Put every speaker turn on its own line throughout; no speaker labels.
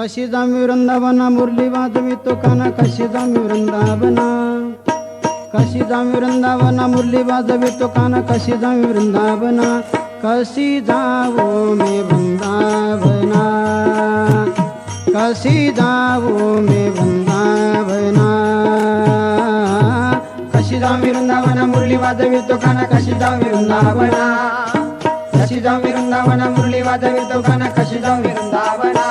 कशी जामी वृंदावना मुरली वाजवी तो काना कशी जामी वृंदावना. कशी जामी वृंदावना मुरली वाजवी तो काना कशी जामी वृंदावना. कशी जावो मी वृंदावना. कशी जावो मी वृंदावना. कशी जामी वृंदावना मुरली वाजवी तो काना कशी जामी वृंदावना. कशी जामी वृंदावना मुरली वाजवी तो काना कशी जाऊ वृंदावना.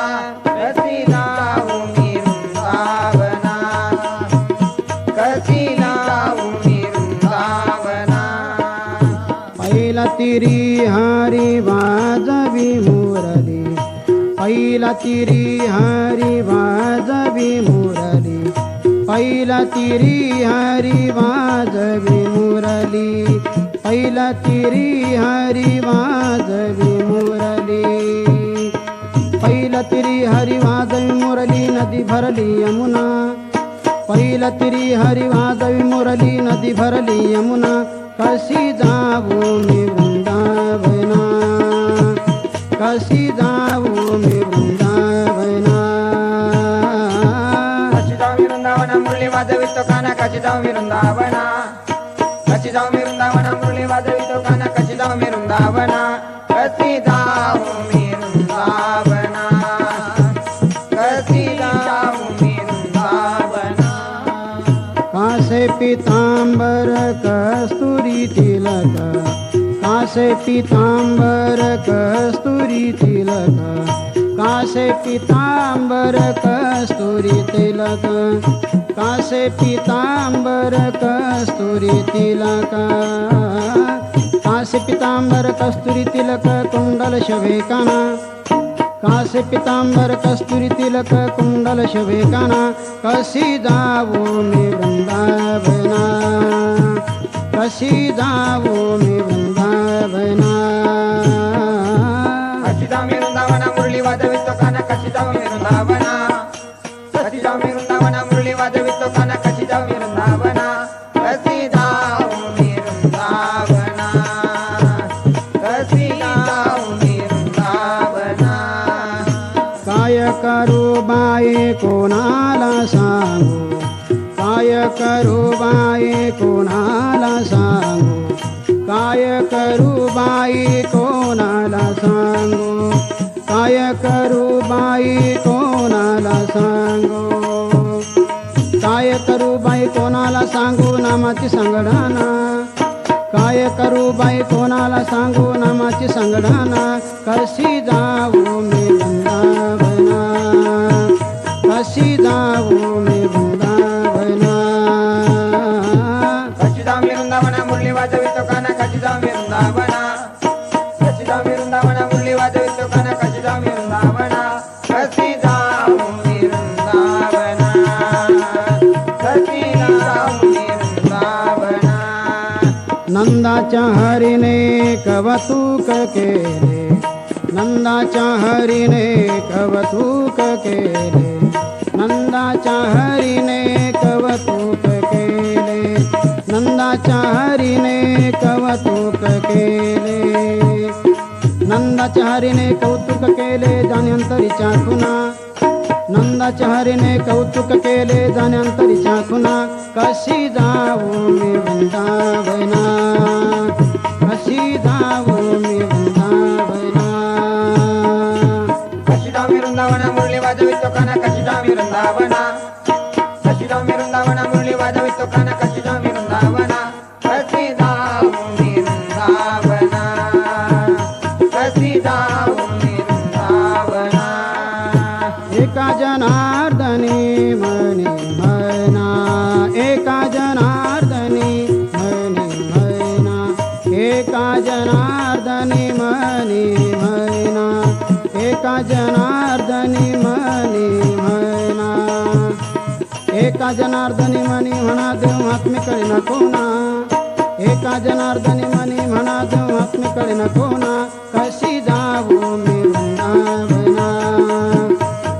पहिला तिरी हरी वाजवी मुरली. पहिला तिरी हरी वाजवी मुरली. पहिला तिरी हरी वाजवी मुरली. पहिला तिरी हरी वाजवी मुरली. पहिला तिरी हरी वाजवी मुरली नदी भरली यमुना. पहिला तिरी हरी वाजवी मुरली नदी भरली यमुना. कशी जाऊ वृंदावना वाजवी तो काना कशी जाऊ वृंदावना. कशी जाऊ मी वृंदावना मुरली वाजवी तो काना कशी जाऊ मी वृंदावना. कशी जाऊ मी वृंदावना. कशी जाऊ मी वृंदावना. कासे पितांबर कस्तुरी तिलक. कासे पितांबर कस्तुरी तिलक. कासे पितांबर कस्तुरी तिलक. कासे पितांबर कस्तुरी तिलक. कासे पितांबर कस्तुरी तिलक कुंडल शवेकाना कासे पितांबर कस्तुरी तिलक कुंडल शवेकाना कशी जाऊ मी वृंदावना कशी जाऊ करू बाई कोणाला सांगू? काय करू बाई कोणाला सांगू? काय करू बाई कोणाला सांगू? काय करू बाई कोणाला सांगू? नामाची संगडाना काय करू बाई कोणाला सांगू? नामाची संगडाना कशी जाऊ नंदाच्या हरीने कवतुक केले नंदाच्या हरीने कवतुक केले नंदाच्या हरीने कवतुक केले नंदाच्या हरीने कवतुक केले नंदाच्या हरीने कौतुक केले जाण्यांतरीच्या खुना। नंदाच्या हरीने कौतुक केले जाण्यांतरीच्या खुना। कशी जाऊ मी वृंदावन? जनार्दनी म्हणे म्हणा एका जनार्दनी मनी म्हणा देव महात्मेकडे न। कोणा एका जनार्दनी मनी म्हणा देव महात्मेकडे न। कोणा कशी जाऊ मी वृंदावना?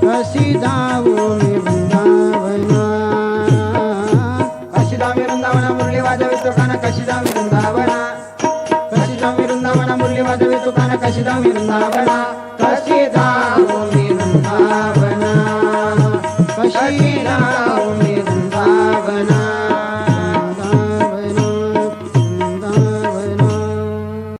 कशी जाऊ मी वृंदावना? कशी जाऊ मी वृंदावना? मुरली वाजवी तुकाना कशी जाऊ मी वृंदावना? कशी जाऊ मी वृंदावना? मुरली वाजवी तुकाना कशी कशी जाऊ मी वृंदावना? कशी जाऊ मी